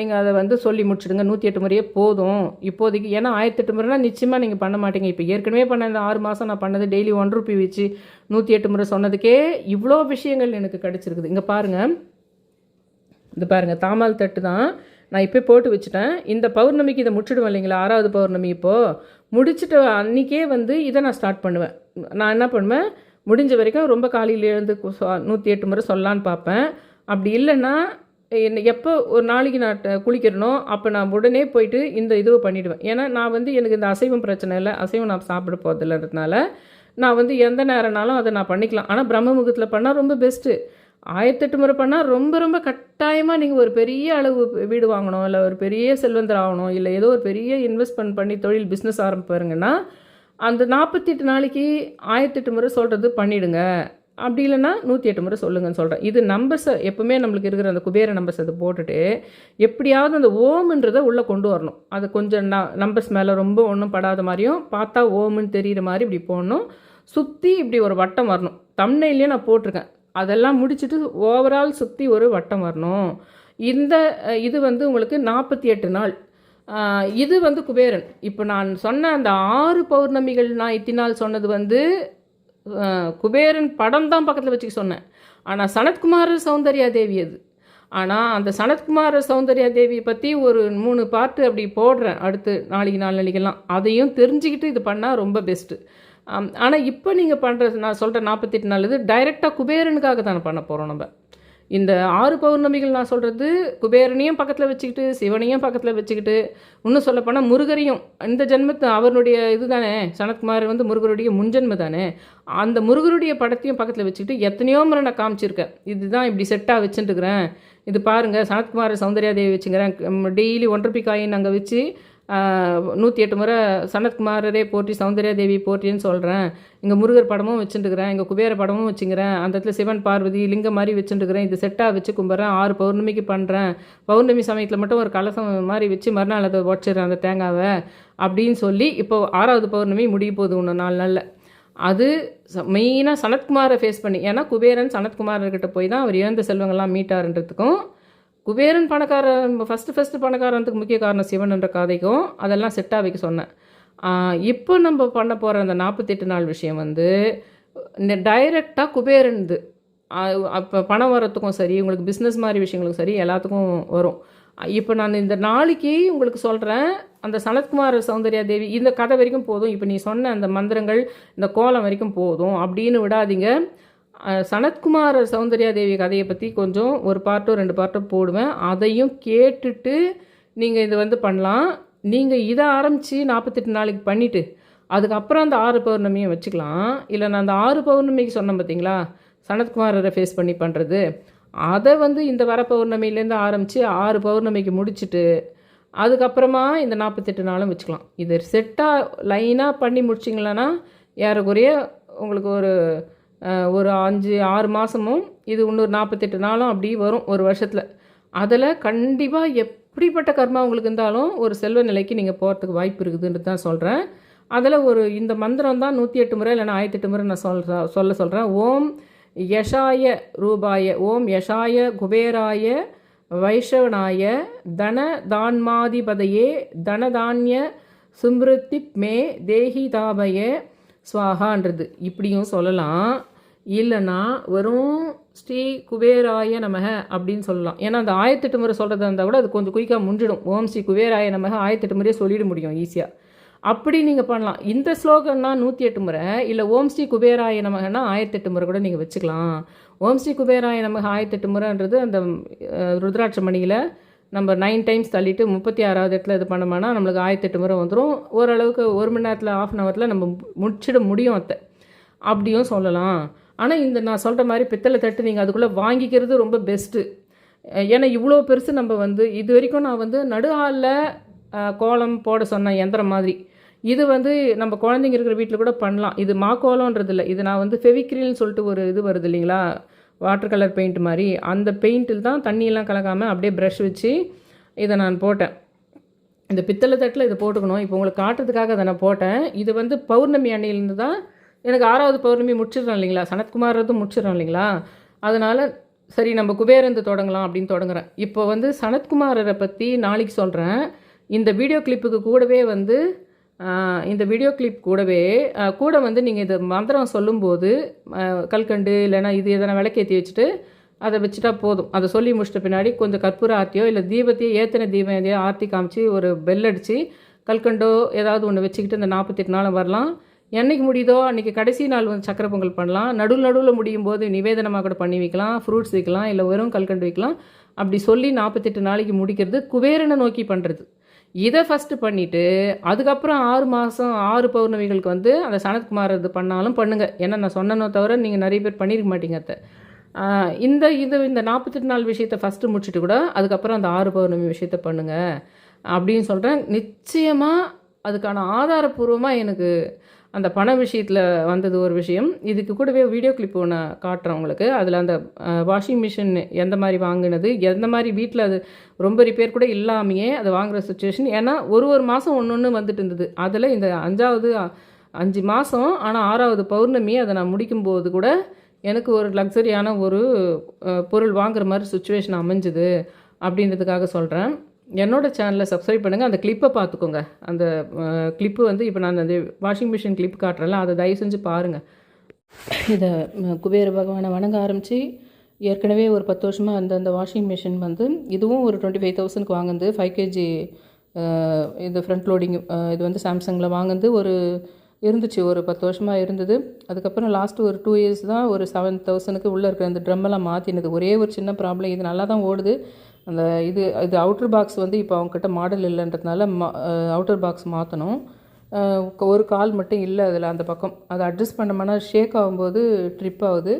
நீங்கள் அதை வந்து சொல்லி முடிச்சிடுங்க. நூற்றி எட்டு முறையே போதும். இப்போதைக்கு ஏன்னா ஆயிரத்தி எட்டு முறைனா நிச்சயமாக நீங்கள் பண்ண மாட்டீங்க. இப்போ ஏற்கனவே பண்ண இந்த ஆறு மாதம் நான் பண்ணது டெய்லி ஒன் ருபி வச்சு நூற்றி எட்டு முறை சொன்னதுக்கே இவ்வளோ விஷயங்கள் எனக்கு கிடச்சிருக்குது. இங்கே பாருங்கள் இது பாருங்கள் தாமால் தட்டு தான் நான் இப்போ போட்டு வச்சுட்டேன். இந்த பௌர்ணமிக்கு இதை முடிச்சிடுவேன் இல்லைங்களா? ஆறாவது பௌர்ணமி இப்போது முடிச்சுட்டு அன்றைக்கே வந்து இதை நான் ஸ்டார்ட் பண்ணுவேன். நான் என்ன பண்ணுவேன்? முடிஞ்ச வரைக்கும் ரொம்ப காலையில் எழுந்து நூற்றி எட்டு முறை சொல்லலான்னு பார்ப்பேன். அப்படி இல்லைன்னா என்ன எப்போ ஒரு நாளைக்கு நான் குளிக்கிறனோ அப்போ நான் உடனே போயிட்டு இந்த இதுவை பண்ணிவிடுவேன் ஏன்னா நான் வந்து எனக்கு இந்த அசைவம் பிரச்சனை இல்லை அசைவம் நான் சாப்பிட போகிறதில்லன்றதுனால நான் வந்து எந்த நேரம்னாலும் அதை நான் பண்ணிக்கலாம். ஆனால் பிரம்ம முகூர்த்தத்தில் பண்ணால் ரொம்ப பெஸ்ட்டு ஆயிரத்தெட்டு முறை பண்ணால் ரொம்ப ரொம்ப கட்டாயமாக நீங்கள் ஒரு பெரிய அளவு வீடு வாங்கணும் இல்லை ஒரு பெரிய செல்வந்தர் ஆகணும் இல்லை ஏதோ ஒரு பெரிய இன்வெஸ்ட்மெண்ட் பண்ணி தொழில் பிஸ்னஸ் ஆரம்பிப்பாருங்கன்னா அந்த நாற்பத்தெட்டு நாளைக்கு ஆயிரத்தெட்டு முறை சொல்கிறது பண்ணிவிடுங்க அப்படி இல்லைன்னா நூற்றி எட்டு முறை சொல்லுங்கன்னு சொல்கிறேன் இது நம்பர்ஸை எப்பவுமே நம்மளுக்கு இருக்கிற அந்த குபேர நம்பர்ஸ் அதை போட்டுட்டு எப்படியாவது அந்த ஓம்ன்றதை உள்ளே கொண்டு வரணும். அது கொஞ்சம் ந நம்பர்ஸ் மேலே ரொம்ப ஒன்றும் படாத மாதிரியும் பார்த்தா ஓம்னு தெரிகிற மாதிரி இப்படி போடணும். சுற்றி இப்படி ஒரு வட்டம் வரணும். தம்னையிலேயே நான் போட்டிருக்கேன். அதெல்லாம் முடிச்சுட்டு ஓவரால் சுற்றி ஒரு வட்டம் வரணும். இந்த இது வந்து உங்களுக்கு நாற்பத்தி எட்டு நாள். இது வந்து குபேரன். இப்போ நான் சொன்ன அந்த ஆறு பௌர்ணமிகள் நான் இத்தினால் சொன்னது வந்து குபேரன் படம் தான் பக்கத்தில் வச்சுக்க சொன்னேன். ஆனால் சனத்குமார சௌந்தர்யா தேவி அது. ஆனால் அந்த சனத்குமார சௌந்தர்யா தேவியை பற்றி ஒரு மூணு பார்ட்டு அப்படி போடுறேன் அடுத்து நாளைக்கு நாலு நாளைக்கெல்லாம் அதையும் தெரிஞ்சுக்கிட்டு இது பண்ணால் ரொம்ப பெஸ்ட்டு ஆனால் இப்போ நீங்கள் பண்ணுற நான் சொல்கிற நாற்பத்தெட்டு நாள் இது டைரெக்டாக குபேரனுக்காக தானே பண்ண போகிறோம் நம்ம. இந்த ஆறு பௌர்ணமிகள் நான் சொல்கிறது குபேரனையும் பக்கத்தில் வச்சுக்கிட்டு சிவனையும் பக்கத்தில் வச்சுக்கிட்டு இன்னும் சொல்லப்போனால் முருகரையும் இந்த ஜென்மத்து அவருடைய இது தானே சனத்குமார் வந்து முருகருடைய முன்ஜென்ம தானே அந்த முருகருடைய படத்தையும் பக்கத்தில் வச்சுக்கிட்டு எத்தனையோ முறை நான் காமிச்சிருக்கேன். இதுதான் இப்படி செட்டாக வச்சுட்டுருக்கிறேன். இது பாருங்கள் சனத்குமார் சௌந்தர்யாதேவி வச்சுக்கிறேன். டெய்லி ஒன்றரை காயின் அங்கே வச்சு நூற்றி எட்டு முறை சனத்குமாரரே போற்றி சௌந்தர்யாதேவி போற்றின்னு சொல்கிறேன் இங்கே முருகர் படமும் வச்சுட்டுக்கிறேன் இங்கே குபேர படமும் வச்சுக்கிறேன். அந்த இடத்துல சிவன் பார்வதி லிங்கம் மாதிரி வச்சுட்டுக்கிறேன் இது செட்டாக வச்சு கும்பிட்றேன். ஆறு பௌர்ணமிக்கு பண்ணுறேன் பௌர்ணமி சமயத்தில் மட்டும் ஒரு கலசம் மாதிரி வச்சு மறுநாள் அதை உடச்சிடுறேன் அந்த தேங்காவை அப்படின்னு சொல்லி இப்போ ஆறாவது பௌர்ணமி முடிய போகுது ஒன்று நாலு நாளில். அது மெயினாக சனத்குமாரை ஃபேஸ் பண்ணி ஏன்னா குபேரன் சனத்குமாரர்கிட்ட போய் தான் அவர் இழந்த செல்வங்கள்லாம் மீட்டாருன்றதுக்கும் குபேரன் பணக்காரன் ஃபஸ்ட்டு ஃபஸ்ட்டு பணக்காரனுக்கு முக்கிய காரணம் சிவன்ன்ற கதைக்கும் அதெல்லாம் செட்டாக வைக்க சொன்னேன். இப்போ நம்ம பண்ண போகிற அந்த நாற்பத்தெட்டு நாள் விஷயம் வந்து இந்த டைரெக்டாக குபேரன்து. அப்போ பணம் வரத்துக்கும் சரி உங்களுக்கு பிஸ்னஸ் மாதிரி விஷயங்களுக்கும் சரி எல்லாத்துக்கும் வரும். இப்போ நான் இந்த நாளைக்கு உங்களுக்கு சொல்கிறேன் அந்த சனத்குமார் சௌந்தர்யா தேவி இந்த கதை வரைக்கும் போதும். இப்போ நீ சொன்ன அந்த மந்திரங்கள் இந்த கோலம் வரைக்கும் போதும். அப்படின்னு விடாதீங்க. சனத்குமார் சௌந்தர்யா தேவி கதையை பற்றி கொஞ்சம் ஒரு பார்ட்டோ ரெண்டு பார்ட்டோ போடுவேன். அதையும் கேட்டுட்டு நீங்கள் இது வந்து பண்ணலாம். நீங்கள் இதை ஆரம்பித்து நாற்பத்தெட்டு நாளைக்கு பண்ணிவிட்டு அதுக்கப்புறம் அந்த ஆறு பௌர்ணமியை வச்சுக்கலாம். இல்லை நான் அந்த ஆறு பௌர்ணமிக்கு சொன்னேன் பார்த்தீங்களா சனத்குமாரரை ஃபேஸ் பண்ணி பண்ணுறது அதை வந்து இந்த வர பௌர்ணமியிலேருந்து ஆரம்பித்து ஆறு பௌர்ணமிக்கு முடிச்சுட்டு அதுக்கப்புறமா இந்த நாற்பத்தெட்டு நாளும் வச்சுக்கலாம். இது செட்டாக லைனாக பண்ணி முடிச்சிங்களன்னா ஏறக்குறைய உங்களுக்கு ஒரு ஒரு அஞ்சு ஆறு மாதமும் இது இன்னொரு நாற்பத்தெட்டு நாளும் அப்படி வரும் ஒரு வருஷத்தில். அதில் கண்டிப்பாக எப்படிப்பட்ட கர்மா உங்களுக்கு இருந்தாலும் ஒரு செல்வ நிலைக்கு நீங்கள் போகிறதுக்கு வாய்ப்பு இருக்குதுன்ட்டு தான் சொல்கிறேன் அதில் ஒரு இந்த மந்திரம் தான் நூற்றி எட்டு முறை இல்லைன்னா ஆயிரத்தி எட்டு முறை நான் சொல்கிற சொல்ல சொல்கிறேன் ஓம் யஷாய ரூபாய ஓம் யஷாய குபேராய வைஷவனாய தன தான்மாதிபதையே தனதானிய சும்ருத்தி மே தேஹி தாபய ஸ்வாகான்றது இப்படியும் சொல்லலாம். இல்லைன்னா வெறும் ஸ்ரீ குபேராய நமக அப்படின்னு சொல்லலாம். ஏன்னா அந்த ஆயிரத்தெட்டு முறை சொல்கிறதா இருந்தால் கூட அது கொஞ்சம் குயிக்காக முடிஞ்சிடும் ஓம் ஸ்ரீ குபேராய நமக ஆயிரத்தெட்டு முறையே சொல்லிட முடியும் ஈஸியாக அப்படி நீங்கள் பண்ணலாம். இந்த ஸ்லோகன்னா நூற்றி எட்டு முறை இல்லை ஓம் ஸ்ரீ குபேராய நமகன்னா ஆயிரத்தெட்டு முறை கூட நீங்கள் வச்சுக்கலாம். ஓம் ஸ்ரீ குபேராய நமக ஆயிரத்தெட்டு முறைன்றது அந்த ருத்ராட்ச மணியில் நம்ம நைன் டைம்ஸ் தள்ளிட்டு முப்பத்தி ஆறாவது இடத்துல இது பண்ணோம்னா நம்மளுக்கு ஆயிரத்தெட்டு முறை வந்துடும் ஓரளவுக்கு ஒரு மணி நேரத்தில் ஆஃப் அன் ஹவரில் நம்ம முடிச்சிட முடியும் அத்தை. அப்படியும் சொல்லலாம். ஆனால் இந்த நான் சொல்கிற மாதிரி பித்தளை தட்டு நீங்கள் அதுக்குள்ளே வாங்கிக்கிறது ரொம்ப பெஸ்ட்டு ஏன்னா இவ்வளோ பெருசு நம்ம வந்து இது வரைக்கும் நான் வந்து நடு ஹாலில் கோலம் போட சொன்னேன் எந்திரம் மாதிரி. இது வந்து நம்ம குழந்தைங்க இருக்கிற வீட்டில் கூட பண்ணலாம். இது மா கோலம்ன்றது இல்லை இது நான் வந்து ஃபெவிக்ரில்னு சொல்லிட்டு ஒரு இது வருது இல்லைங்களா? வாட்டர் கலர் பெயிண்ட் மாதிரி. அந்த பெயிண்டில் தான் தண்ணியெல்லாம் கலக்காமல் அப்படியே ப்ரஷ் வச்சு இதை நான் போட்டேன். இந்த பித்தளை தட்டில் இதை போட்டுக்கணும். இப்போ உங்களுக்கு காட்டுறதுக்காக அதை நான் போட்டேன். இது வந்து பௌர்ணமி அன்னையிலேருந்து தான் எனக்கு ஆறாவது பௌர்ணமி முடிச்சிடறோம் இல்லைங்களா? சனத்குமாரதும் முடிச்சிடறோம் இல்லைங்களா? அதனால் சரி நம்ம குபேரந்து தொடங்கலாம் அப்படின்னு தொடங்குறேன். இப்போ வந்து சனத்குமாரரை பற்றி நாளைக்கு சொல்கிறேன் இந்த வீடியோ கிளிப்புக்கு கூடவே வந்து இந்த வீடியோ கிளிப் கூடவே கூட வந்து நீங்கள் இந்த மந்திரம் சொல்லும்போது கல்கண்டு இல்லைன்னா இது எதனா விளக்கேற்றி வச்சுட்டு அதை வச்சுட்டா போதும். அதை சொல்லி முடிச்சிட்ட பின்னாடி கொஞ்சம் கற்பூர ஆர்த்தியோ இல்லை தீபத்தையோ ஏத்தனை தீபம் எதையோ ஆர்த்தி காமிச்சு ஒரு பெல் அடித்து கல்கண்டோ ஏதாவது ஒன்று வச்சுக்கிட்டு இந்த நாற்பத்தெட்டு நாளும் வரலாம். என்றைக்கு முடியுதோ அன்றைக்கி கடைசி நாள் வந்து சக்கரை பொங்கல் பண்ணலாம். நடுவில் நடுவில் முடியும் போது நிவேதனமாக கூட பண்ணி வைக்கலாம் ஃப்ரூட்ஸ் வைக்கலாம் இல்லை வெறும் கல்கண்டு வைக்கலாம். அப்படி சொல்லி நாற்பத்தெட்டு நாளைக்கு முடிக்கிறது குபேரனை நோக்கி பண்ணுறது இதை ஃபஸ்ட்டு பண்ணிவிட்டு அதுக்கப்புறம் ஆறு மாதம் ஆறு பௌர்ணமிகளுக்கு வந்து அந்த சனத்குமார் இது பண்ணாலும் பண்ணுங்கள் ஏன்னா நான் சொன்னனோ தவிர நீங்கள் நிறைய பேர் பண்ணியிருக்க மாட்டீங்க அத்தை. இந்த இது இந்த நாற்பத்தெட்டு நாள் விஷயத்தை ஃபஸ்ட்டு முடிச்சுட்டு கூட அதுக்கப்புறம் அந்த ஆறு பௌர்ணமி விஷயத்தை பண்ணுங்கள் அப்படின்னு சொல்கிறேன் நிச்சயமாக அதுக்கான ஆதாரப்பூர்வமாக எனக்கு அந்த பண விஷயத்தில் வந்தது ஒரு விஷயம். இதுக்கு கூடவே வீடியோ கிளிப் ஒன்று காட்டுறேன் உங்களுக்கு. அதில் அந்த வாஷிங் மிஷின் எந்த மாதிரி வாங்கினது எந்த மாதிரி வீட்டில் அது ரொம்ப ரிப்பேர் கூட இல்லாமையே அதை வாங்குற சுச்சுவேஷன் ஏன்னா ஒரு ஒரு மாதம் ஒன்று ஒன்று வந்துட்டு இருந்தது. அதில் இந்த அஞ்சாவது அஞ்சு மாதம் ஆனால் ஆறாவது பௌர்ணமி அதை நான் முடிக்கும்போது கூட எனக்கு ஒரு லக்ஸரியான ஒரு பொருள் வாங்குற மாதிரி சுச்சுவேஷன் அமைஞ்சுது அப்படின்றதுக்காக சொல்கிறேன் என்னோட சேனலை சப்ஸ்கிரைப் பண்ணுங்கள் அந்த கிளிப்பை பார்த்துக்கோங்க. அந்த கிளிப்பு வந்து இப்போ நான் அந்த வாஷிங் மிஷின் கிளிப் காட்டுறேன்ல அதை தயவு செஞ்சு பாருங்கள் இதை குபேர பகவானை வணங்க ஆரம்பித்து ஏற்கனவே ஒரு பத்து வருஷமாக அந்த அந்த வாஷிங் மிஷின் வந்து இதுவும் ஒரு டுவெண்ட்டி ஃபைவ் தௌசண்ட்க்கு வாங்குது. ஃபைவ் கேஜி இது ஃப்ரண்ட் லோடிங் இது வந்து சாம்சங்கில் வாங்குது. ஒரு இருந்துச்சு ஒரு பத்து வருஷமாக இருந்தது. அதுக்கப்புறம் லாஸ்ட்டு ஒரு டூ இயர்ஸ் தான் ஒரு செவன் தௌசண்ட்க்கு உள்ளே இருக்கிற அந்த ட்ரம்மெல்லாம் மாற்றினது ஒரே ஒரு சின்ன ப்ராப்ளம் இது நல்லா தான் ஓடுது. அந்த இது இது அவுட்டர் பாக்ஸ் வந்து இப்போ அவங்கக்கிட்ட மாடல் இல்லைன்றதுனால அவுட்டர் பாக்ஸ் மாற்றணும் ஒரு கால் மட்டும் இல்லை அதில் அந்த பக்கம். அதை அட்ஜஸ்ட் பண்ணோம்னா ஷேக் ஆகும்போது ட்ரிப் ஆகுது.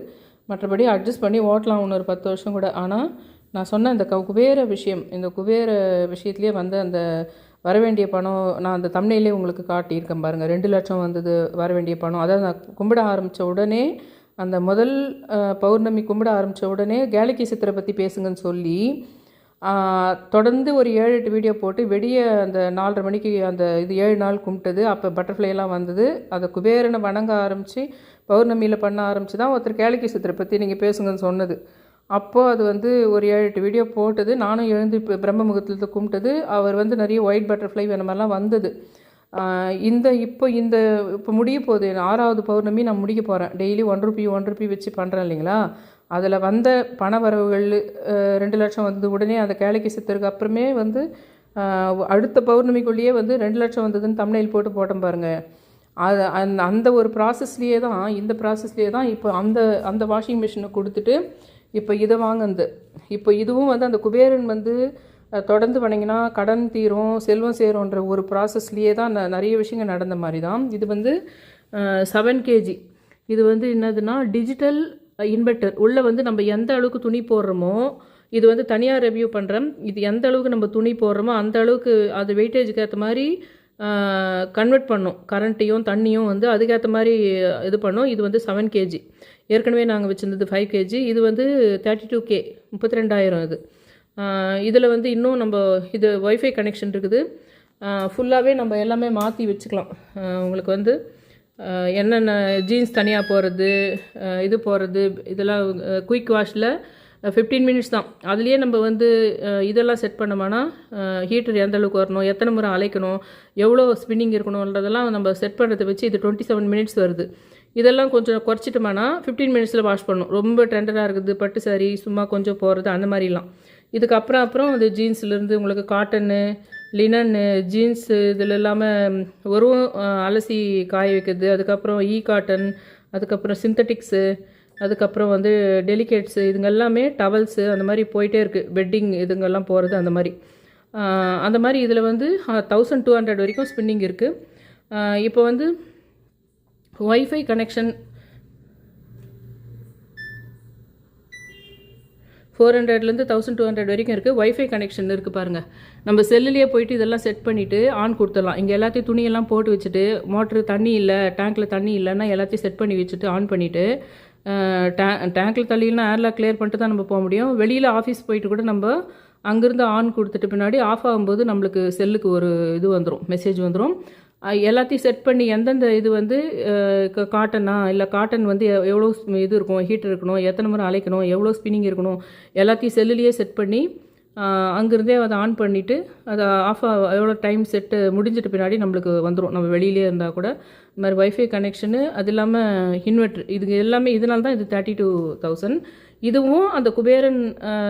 மற்றபடி அட்ஜஸ்ட் பண்ணி ஓட்டலாம் இன்னொரு பத்து வருஷம் கூட. ஆனால் நான் சொன்ன இந்த க குபேர விஷயம் இந்த குபேர விஷயத்துலேயே வந்து அந்த வர வேண்டிய பணம் நான் அந்த தமிழிலே உங்களுக்கு காட்டியிருக்கேன் பாருங்கள் ரெண்டு லட்சம் வந்தது வர வேண்டிய பணம். அதாவது நான் கும்பிட ஆரம்பித்த உடனே அந்த முதல் பௌர்ணமி கும்பிட ஆரம்பித்த உடனே கேலிக்கி சித்திரை பற்றி பேசுங்கன்னு சொல்லி தொடர்ந்து ஒரு ஏழு எட்டு வீடியோ போட்டு வெடிய அந்த நாலரை மணிக்கு அந்த இது ஏழு நாள் கும்பிட்டது. அப்போ பட்டர்ஃப்ளை எல்லாம் வந்தது. அதை குபேரனை வணங்க ஆரம்பித்து பௌர்ணமியில் பண்ண ஆரம்பித்து தான் ஒருத்தர் கேளிக்கை சித்திரை பற்றி நீங்கள் பேசுங்கன்னு சொன்னது. அப்போது அது வந்து ஒரு ஏழு எட்டு வீடியோ போட்டது. நானும் எழுந்து இப்போ பிரம்ம முகத்தில் கும்பிட்டது. அவர் வந்து நிறைய ஒயிட் பட்டர்ஃப்ளை அந்த மாதிரிலாம் வந்தது. இந்த இப்போ இந்த இப்போ முடிய போகுது. ஆறாவது பௌர்ணமி நான் முடிக்க போகிறேன் daily one rupee one rupee வச்சு பண்ணுறேன் இல்லைங்களா? அதில் வந்த பண வரவுகள் ரெண்டு லட்சம் வந்தது உடனே அந்த கேளைக்கு சித்தருக்கு அப்புறமே வந்து அடுத்த பௌர்ணமிக்குள்ளேயே வந்து ரெண்டு லட்சம் வந்ததுன்னு தமிழில் போட்டு போட்டோம் பாருங்கள் அது அந்த அந்த ஒரு ப்ராசஸ்லேயே தான் இந்த ப்ராசஸ்லேயே தான் இப்போ அந்த அந்த வாஷிங் மிஷினை கொடுத்துட்டு இப்போ இதை வாங்கினது. இப்போ இதுவும் வந்து அந்த குபேரன் வந்து தொடர்ந்து வணங்கினா கடன் தீரும் செல்வம் சேரும்ன்ற ஒரு ப்ராசஸ்லேயே தான் ந- நிறைய விஷயங்கள் நடந்த மாதிரி தான். இது வந்து செவன் கேஜி இது வந்து என்னதுன்னா டிஜிட்டல் இன்வெர்ட்டர் உள்ளே வந்து நம்ம எந்த அளவுக்கு துணி போடுறோமோ இது வந்து தனியாக ரிவ்யூ பண்ணுறோம் இது எந்த அளவுக்கு நம்ம துணி போடுறோமோ அந்த அளவுக்கு அது வெயிட்டேஜுக்கு ஏற்ற மாதிரி கன்வெர்ட் பண்ணும். கரண்ட்டையும் தண்ணியும் வந்து அதுக்கேற்ற மாதிரி இது பண்ணும். இது வந்து செவன் கேஜி ஏற்கனவே நாங்கள் வச்சுருந்தது ஃபைவ் கேஜி இது வந்து தேர்ட்டி டூ கே முப்பத்தி ரெண்டாயிரம் இது இதில் வந்து இன்னும் நம்ம இது ஒய்ஃபை கனெக்ஷன் இருக்குது. ஃபுல்லாகவே நம்ம எல்லாமே மாற்றி வச்சுக்கலாம். உங்களுக்கு வந்து என்னென்ன ஜீன்ஸ் தனியாக போகிறது இது போகிறது இதெல்லாம் குயிக் வாஷில் ஃபிஃப்டீன் மினிட்ஸ் தான். அதுலேயே நம்ம வந்து இதெல்லாம் செட் பண்ணோம்னா ஹீட்டர் எந்த அளவுக்கு வரணும் எத்தனை முறை அழைக்கணும் எவ்வளோ ஸ்பின்னிங் இருக்கணுன்றதெல்லாம் நம்ம செட் பண்ணுறதை வச்சு இது டுவெண்ட்டி செவன் மினிட்ஸ் வருது. இதெல்லாம் கொஞ்சம் குறைச்சிட்டோம்னா ஃபிஃப்டீன் மினிட்ஸில் வாஷ் பண்ணணும். ரொம்ப டெண்டராக இருக்குது பட்டு சாரி சும்மா கொஞ்சம் போகிறது அந்த மாதிரிலாம். இதுக்கப்புறம் அப்புறம் அது ஜீன்ஸ்லேருந்து உங்களுக்கு காட்டனு லினன்னு ஜீன்ஸு இதில் இல்லாமல் ஒரு அலசி காய வைக்கிறது அதுக்கப்புறம் ஈ காட்டன் அதுக்கப்புறம் சிந்தட்டிக்ஸு அதுக்கப்புறம் வந்து டெலிகேட்ஸு இதுங்க எல்லாமே டவல்ஸு அந்த மாதிரி போயிட்டே இருக்குது பெட்டிங் இதுங்கெல்லாம் போகிறது அந்த மாதிரி. அந்த மாதிரி இதில் வந்து தௌசண்ட் டூ ஹண்ட்ரட் வரைக்கும் ஸ்பின்னிங் இருக்குது இப்போ வந்து ஒய்ஃபை கனெக்ஷன் ஃபோர் ஹண்ட்ரட்லேருந்து தௌசண்ட் டூ ஹண்ட்ரட் வரைக்கும் இருக்குது ஒய்ஃபை கனெக்ஷன் இருக்குது பாருங்கள் நம்ம செல்லுலேயே போயிட்டு இதெல்லாம் செட் பண்ணிவிட்டு ஆன் கொடுத்துடலாம். இங்கே எல்லாத்தையும் துணியெல்லாம் போட்டு வச்சுட்டு மோட்ரு தண்ணி இல்லை டேங்க்கில் தண்ணி இல்லைன்னா எல்லாத்தையும் செட் பண்ணி வச்சுட்டு ஆன் பண்ணிவிட்டு டே டேங்க்கில் தள்ளிலாம் ஏர்லாக் கிளியர் பண்ணிட்டு தான் நம்ம போக முடியும். வெளியில் ஆஃபீஸ் போயிட்டு கூட நம்ம அங்கேருந்து ஆன் கொடுத்துட்டு பின்னாடி ஆஃப் ஆகும்போது நம்மளுக்கு செல்லுக்கு ஒரு இது வந்துடும் மெசேஜ் வந்துடும் எல்லாத்தையும் செட் பண்ணி எந்தெந்த இது வந்து காட்டனா இல்லை காட்டன் வந்து எவ்வளோ இது இருக்கும் ஹீட் இருக்கணும் எத்தனை முறை அலைக்கணும் எவ்வளோ ஸ்பின்னிங் இருக்கணும் எல்லாத்தையும் செல்லுலேயே செட் பண்ணி அங்கேருந்தே அதை ஆன் பண்ணிவிட்டு அதை ஆஃப் எவ்வளோ டைம் செட்டு முடிஞ்சிட்ட பின்னாடி நம்மளுக்கு வந்துடும் நம்ம வெளியிலே இருந்தால் கூட இந்த மாதிரி ஒய்ஃபை கனெக்ஷனு அது இல்லாமல் இன்வெர்ட்ரு இது எல்லாமே இதனால தான் இது தேர்ட்டி டூ தௌசண்ட் இதுவும் அந்த குபேரன்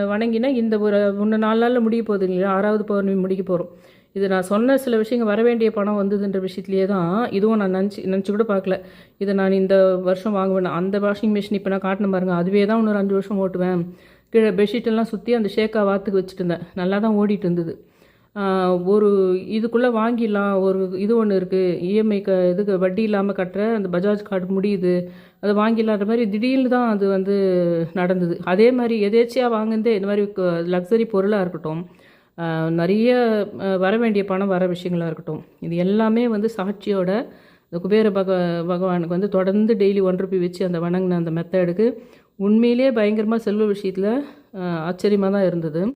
வணங்கினா இந்த ஒரு ஒன்று நாலு நாளில் முடிய போகுது இல்லையா? ஆறாவது பௌர்ணமி முடிக்க போகிறோம் இது நான் சொன்ன சில விஷயங்கள் வர வேண்டிய பணம் வந்ததுன்ற விஷயத்துலேயே தான் இதுவும் நான் நினச்சி நினச்சி கூட பார்க்கல. இதை நான் இந்த வருஷம் வாங்குவேன். அந்த வாஷிங் மிஷின் இப்போ நான் காட்டின பாருங்க. அதுவே தான் இன்னொரு அஞ்சு வருஷம் ஓட்டுவேன். கீழே பெட்ஷீட்டெல்லாம் சுற்றி அந்த ஷேக்கா வாத்துக்கு வச்சுட்டு இருந்தேன். நல்லா தான் ஓடிட்டு இருந்தது. ஒரு இதுக்குள்ளே வாங்கிடலாம். ஒரு இது ஒன்று இருக்குது இஎம்ஐ க இதுக்கு வட்டி இல்லாமல் கட்டுற அந்த பஜாஜ் கார்டு முடியுது. அதை வாங்கிடலான்ற மாதிரி திடீர்னு தான் அது வந்து நடந்தது. அதே மாதிரி எதேச்சியாக வாங்குந்தே இந்த மாதிரி லக்ஸரி பொருளாக இருக்கட்டும். நிறைய வர வேண்டிய பணம் வர விஷயங்களாக இருக்கட்டும். இது எல்லாமே வந்து சாட்சியோட இந்த குபேர பக பகவானுக்கு வந்து தொடர்ந்து டெய்லி ஒன் ருபி வச்சு அந்த வணங்கின அந்த மெத்தடுக்கு உண்மையிலே பயங்கரமாக செல்வ விஷயத்தில் ஆச்சரியமாக தான் இருந்தது.